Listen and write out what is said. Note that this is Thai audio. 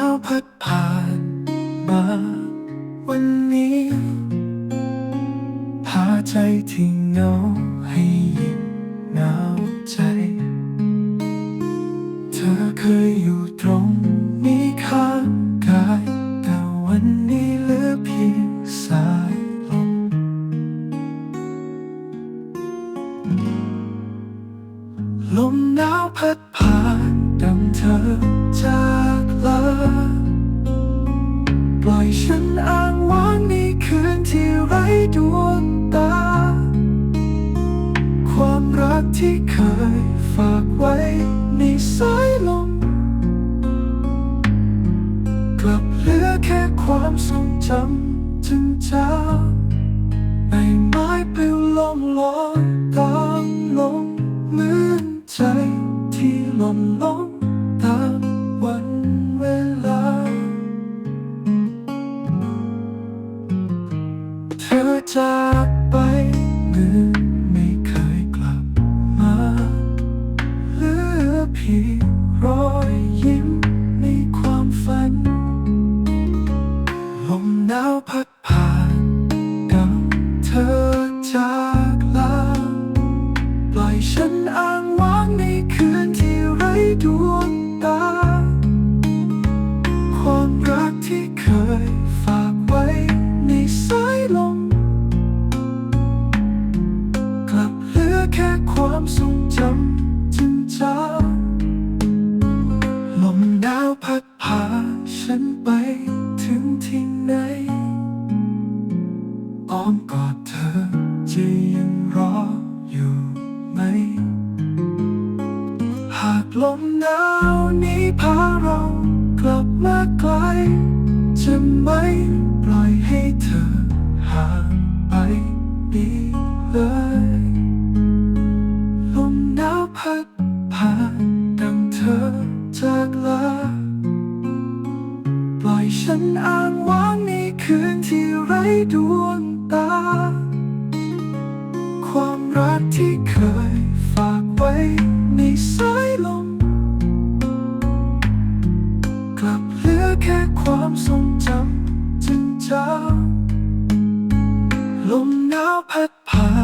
าวพัดผ่านมา วันนี้ พาใจที่เหงาให้ยิ่งหนาวใจ เธอเคยอยู่ตรงนี้ข้างกาย แต่วันนี้เหลือเพียงสายลมลมหนาวพัดผ่านดังเธอจา ลาปล่อยฉันอ้างว้างในคืนที่ไร้ดวงตา ความรักที่เคยฝากไว้ในสายลม กลับเหลือแค่ความทรงจำจึงจางใบไม้ปลิวลงลอยตามลมเหมือนใจที่หล่นลง อจากไปเหมือนไม่เคยกลับมาเหลือเพียงรอยยิ้มในความฝัน ลมหนาวพัด ลมหนาวนี้พาเรากลับมาไกล จะไม่ปล่อยให้เธอห่างไปอีกเลยลมหนาวพัดผ่านดังเธอจากลา ปล่อยฉันอ้างว้างในคืนที่ไร้ดวงตา ความรักที่เคยฝากไว้ ความทรงจำจึงจาลมหนาวพัดผ่าน